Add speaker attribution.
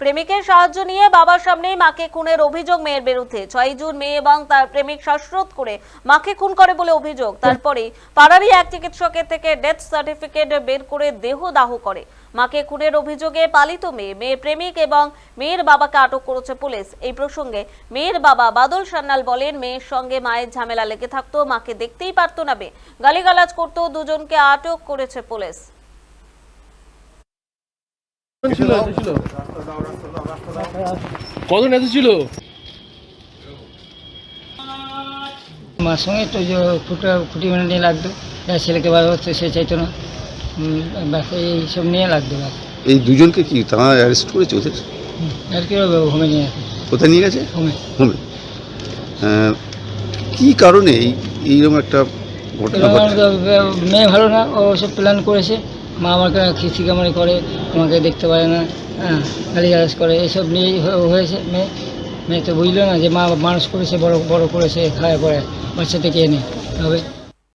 Speaker 1: প্রেমিকের সাহায্য নিয়ে বাবার সামনেই মাকে খুনের অভিযোগ মেয়ের বিরুদ্ধে। ছয় জুন মেয়ে এবং তার প্রেমিক শ্বাসরোধ করে মাকে খুন করে বলে অভিযোগ। তারপরে পাড়ারই এক চিকিৎসকের থেকে ডেথ সার্টিফিকেট বের করে দেহ দাহ করে। মাকে খুনের অভিযোগে পালিত মেয়ে মেয়ের প্রেমিক এবং মেয়ের বাবাকে আটক করেছে পুলিশ। এই প্রসঙ্গে মেয়ের বাবা বাদল সান্যাল বলেন, মেয়ের সঙ্গে মায়ের ঝামেলা লেগে থাকতো, মাকে দেখতেই পারতো না মেয়ে। গালিগালাজ করতো দুজনকে আটক করেছে পুলিশ।
Speaker 2: কজন এত ছিল
Speaker 3: মার সঙ্গে তো যে খুঁটা খুঁটি মানে নিয়ে লাগতো। যার ছেলেকে বার হচ্ছে সে চাইতো না। ব্যাস এইসব নিয়ে লাগতো ব্যাস
Speaker 4: এই দুজনকে কি তারা অ্যারেস্ট করেছে ওদের?
Speaker 3: আর কি হোমে নিয়ে আসে
Speaker 4: কোথায় নিয়ে গেছে?
Speaker 3: হোমে।
Speaker 4: হোমে। আহ, কি কারণে এই এইরকম একটা ঘটনা
Speaker 3: আমার মেয়ে ভালো না ও সব প্ল্যান করেছে। মা আমাকে খিস্তি কামারি করে আমাকে দেখতে পারে না হ্যাঁ গালি গালাজ করে, এসব নিয়েই হয়েছে, মেয়ে মেয়ে তো বুঝলো না যে মা মানুষ করেছে, বড় বড় করেছে, খায় পরে বাচ্চা থেকে এনে, তবে